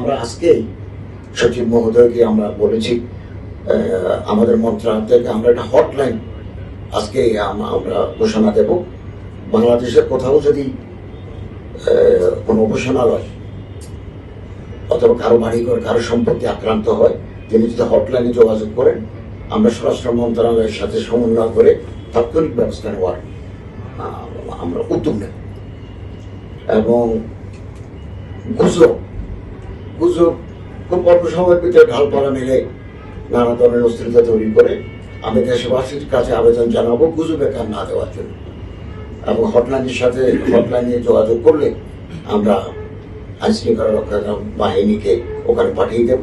আমরা আজকে সচিব মহোদয়কে আমরা বলেছি আমাদের মন্ত্রণালয় থেকে আমরা একটা হটলাইন আজকে আমরা ঘোষণা দেব। বাংলাদেশের কোথাও যদি কোনো উপাসনালয় অথবা কারও বাড়িঘর, কারও সম্পত্তি আক্রান্ত হয়, তিনি যদি হটলাইনে যোগাযোগ করেন, আমরা স্বরাষ্ট্র মন্ত্রণালয়ের সাথে সমন্বয় করে তাৎক্ষণিক ব্যবস্থা নেওয়ার আমরা উদ্যোগ নেব। এবং গুজব গুজব খুব অল্প সময়ের ভিতরে ঢালপালা মেলে নানা ধরনের অস্থিরতা তৈরি করে আমি দেশবাসীর কাছে আবেদন জানাব গুজবে কান না দেওয়ার জন্য। এবং হটলাইনের সাথে হটলাইনে যোগাযোগ করলে আমরা আইন শৃঙ্খলা রক্ষা বাহিনীকে ওখানে পাঠিয়ে দেব।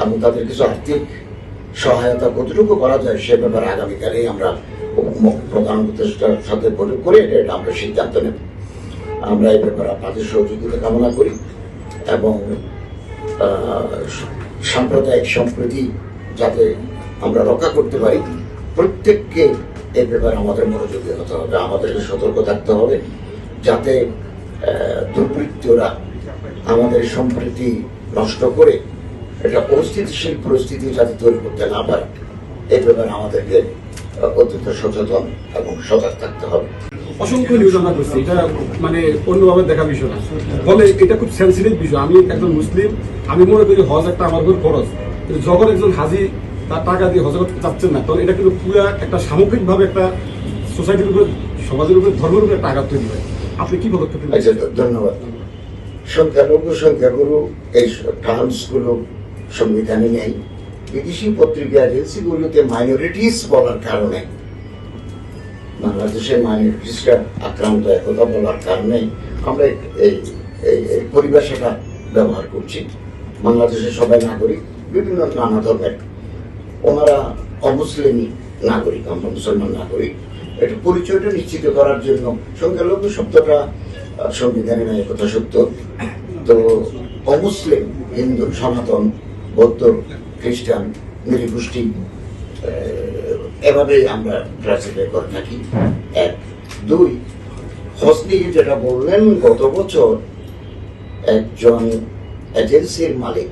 এবং তাদের কিছু আর্থিক সহায়তা কতটুকু করা যায় সে ব্যাপারে আগামীকালেই আমরা প্রধান উপদেষ্টার সাথে বৈঠক করে এটা আমরা সিদ্ধান্ত নেব। আমরা এই ব্যাপারে আপনাদের সহযোগিতা কামনা করি। এবং সাম্প্রদায়িক সম্প্রীতি যাতে আমরা রক্ষা করতে পারি, প্রত্যেককে এই ব্যাপারে আমাদের মনোযোগী হতে হবে, আমাদেরকে সতর্ক থাকতে হবে, যাতে দুর্বৃত্তরা আমাদের সম্প্রীতি নষ্ট করে একটা অস্থিতিশীল পরিস্থিতি যাতে তৈরি করতে না পারে এই ব্যাপারে আমাদেরকে অত্যন্ত সচেতন এবং সজাগ থাকতে হবে। অসংখ্য নিউজ আমরা করছি। এটা মানে অন্যভাবে দেখা বিষয় না। ফলে এটা খুব সেন্সিটিভ বিষয়। আমি একজন মুসলিম, আমি মনে করি হজ একটা আমার উপর খরচ যখন একজন হাজি তার টাকা দিয়ে হজ করতে চাচ্ছেন না, তখন এটা কিন্তু পুরো একটা সামগ্রিকভাবে একটা সোসাইটির উপরে, সমাজের উপরে, ধর্মের উপরে আঘাত তৈরি হয়। আপনি কি পদক্ষেপ? আচ্ছা ধন্যবাদ। সংখ্যালঘু, সংখ্যাগুরু, এই টার্মসগুলো সংবিধানে নেই। বিদেশি পত্রিকা এজেন্সিগুলোতে মাইনরিটিস বলার কারণে বাংলাদেশের মাইনরিটিসরা আক্রান্ত একথা বলার কারণে আমরা এই- এই পরিভাষাটা ব্যবহার করছি। বাংলাদেশের সবাই নাগরিক, বিভিন্ন নানা ধর্মের ওনারা অমুসলিমই নাগরিক, আমরা মুসলমান নাগরিক। এটা পরিচয়টা নিশ্চিত করার জন্য সংখ্যালঘু শব্দটা সংবিধানে নেই কথা সত্য। তো অমুসলিম হিন্দু, সনাতন, বৌদ্ধ, খ্রিস্টান নৃগোষ্ঠী আহ, এভাবেই আমরা ক্লাসিফাই করে থাকি। এক। দুই হসনি যেটা বললেন গত বছর একজন এজেন্সির মালিক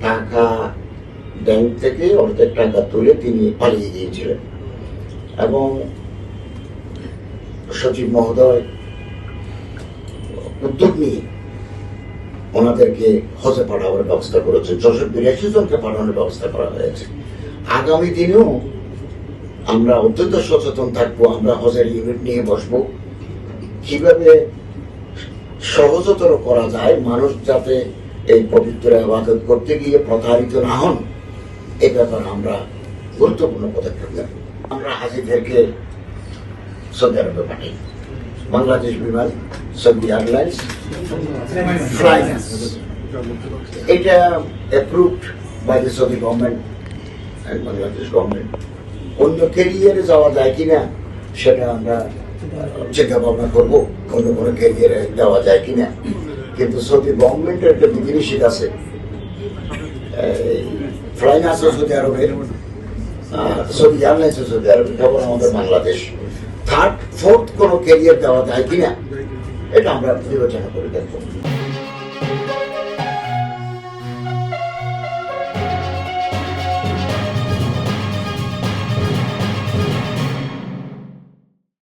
টাকা ব্যাংক থেকে অর্ধেক টাকা তুলে তিনি পালিয়ে গিয়েছিলেন। এবং সচিব মহোদয় উদ্যোগ নিয়ে ওনাদেরকে হজে পাঠানোর ব্যবস্থা করেছে ছশো বিরাশি জনকে পাঠানোর ব্যবস্থা করা হয়েছে। আগামী দিনেও আমরা অত্যন্ত সচেতন থাকব, আমরা হজের ইউনিট নিয়ে বসবো। কীভাবে সহজতর করা যায়, মানুষ যাতে এই পবিত্র আবাদত করতে গিয়ে প্রতারিত না হন, এ ব্যাপারে আমরা গুরুত্বপূর্ণ পদক্ষেপ নেব। আমরা হাজিদেরকে সৌদি আরবে পাঠাই। Bangladesh Biman, Saudi airlines flynas এটা approved by the Saudi government Bangladesh government অন্য ক্যারিয়ারে যাওয়া যায় কিনা, সেটা আমরা চিন্তা ভাবনা করব, অন্য কোনো ক্যারিয়ারে দেওয়া যায় কিনা। কিন্তু সৌদি গভর্নমেন্টের একটা বিধিনিষেধ আছে। ফ্লাইন আছে সৌদি আরবের সৌদি এয়ারলাইন্স সৌদি আরব যেমন আমাদের বাংলাদেশ। থার্ড ফোর্থ কোনো ক্যারিয়ার দেওয়া যায় কিনা, এটা আমরা বিবেচনা করে দেখব।